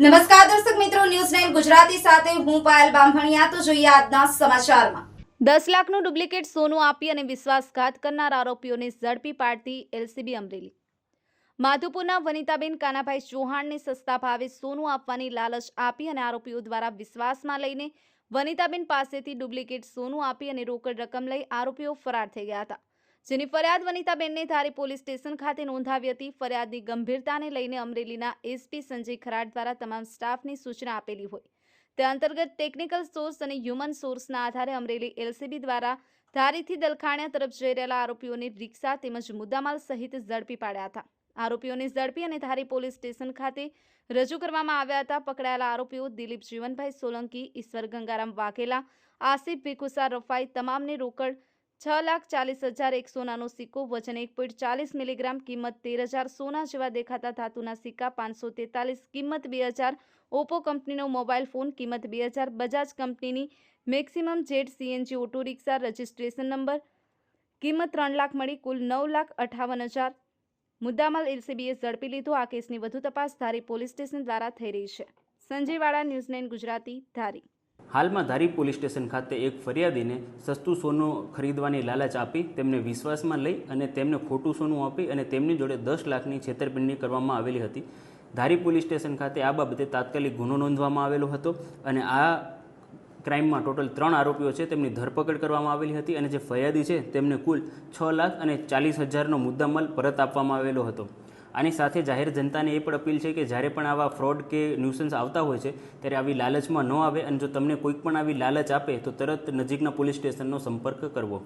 નમસ્કાર દર્શક મિત્રો ન્યૂઝ નાઇન ગુજરાતી સાથે હું પાયલ બામભણિયા. તો જોઈએ આજના સમાચારમાં. દસ લાખનું ડુપ્લિકેટ સોનું આપી અને વિશ્વાસઘાત કરનાર આરોપીઓને ઝડપી પાડતી એલસીબી અમરેલી. માધુપુરના વનિતાબેન કાનાભાઈ ચૌહાણને સસ્તા ભાવે સોનું આપવાની લાલચ આપી અને આરોપીઓ દ્વારા વિશ્વાસમાં લઈને વનિતાબેન પાસેથી ડુપ્લિકેટ સોનું આપી અને રોકડ રકમ લઈ આરોપીઓ ફરાર થઈ ગયા હતા. જેની ફરિયાદ વનિતાબેનને ધારી પોલીસ સ્ટેશન ખાતે નોંધાવી હતી. ફરિયાદની ગંભીરતાને લઈને અમરેલીના એસપી સંજય ખરાડ દ્વારા તમામ સ્ટાફની સૂચના આપેલી હોય. તે અંતર્ગત ટેકનિકલ સોર્સ અને હ્યુમન સોર્સના આધારે અમરેલી એલસીબી દ્વારા ધારીથી દલખાણિયા તરફ જઈ રહેલા આરોપીઓને રિક્ષા તેમજ મુદ્દામાલ સહિત ઝડપી પાડ્યા હતા. આરોપીઓને ઝડપી અને ધારી પોલીસ સ્ટેશન ખાતે રજૂ કરવામાં આવ્યા હતા. પકડાયેલા આરોપીઓ દિલીપ જીવનભાઈ સોલંકી, ઈશ્વર ગંગારામ વાઘેલા, આસિફ ભીખુસા રફાઈ, તમામને રોકડ છ લાખ ચાલીસ હજાર એક સોનાનો સિક્કો, વજન એક પોઈન્ટ ચાલીસ મિલીગ્રામ, કિંમત તેર હજાર સોના જેવા દેખાતા ધાતુના સિક્કા, પાંચસો તેતાલીસ કિંમત બે હજાર. ઓપ્પો કંપનીનો મોબાઈલ ફોન, કિંમત બે હજાર. બજાજ કંપનીની maximum jet CNG auto rickshaw, registration number, કિંમત ત્રણ લાખ મળી, કુલ નવ લાખ અઠાવન હજાર. મુદ્દામાલ એલસીબીએ ઝડપી લીધો, આ કેસની વધુ તપાસ ધારી પોલીસ સ્ટેશન દ્વારા થઈ રહી છે. Sanjayvada, news nine Gujarati, Dhari. હાલમાં ધારી પોલીસ સ્ટેશન ખાતે એક ફરિયાદીને સસ્તું સોનું ખરીદવાની લાલચ આપી, તેમને વિશ્વાસમાં લઈ અને તેમને ખોટું સોનું આપી અને તેમની જોડે દસ લાખની છેતરપિંડી કરવામાં આવેલી હતી. ધારી પોલીસ સ્ટેશન ખાતે આ બાબતે તાત્કાલિક ગુનો નોંધવામાં આવેલો હતો અને આ ક્રાઇમમાં ટોટલ ત્રણ આરોપીઓ છે તેમની ધરપકડ કરવામાં આવેલી હતી અને જે ફરિયાદી છે તેમને કુલ છ લાખ અને ચાલીસ હજારનો મુદ્દામાલ પરત આપવામાં આવેલો હતો. આની સાથે જાહેર જનતાને એ પણ અપીલ છે કે જ્યારે પણ આવા ફ્રોડ કે ન્યુસન્સ આવતા હોય છે, ત્યારે આવી લાલચમાં ન આવે અને જો તમને કોઈક પણ આવી લાલચ આપે, તો તરત નજીકના પોલીસ સ્ટેશનનો સંપર્ક કરવો.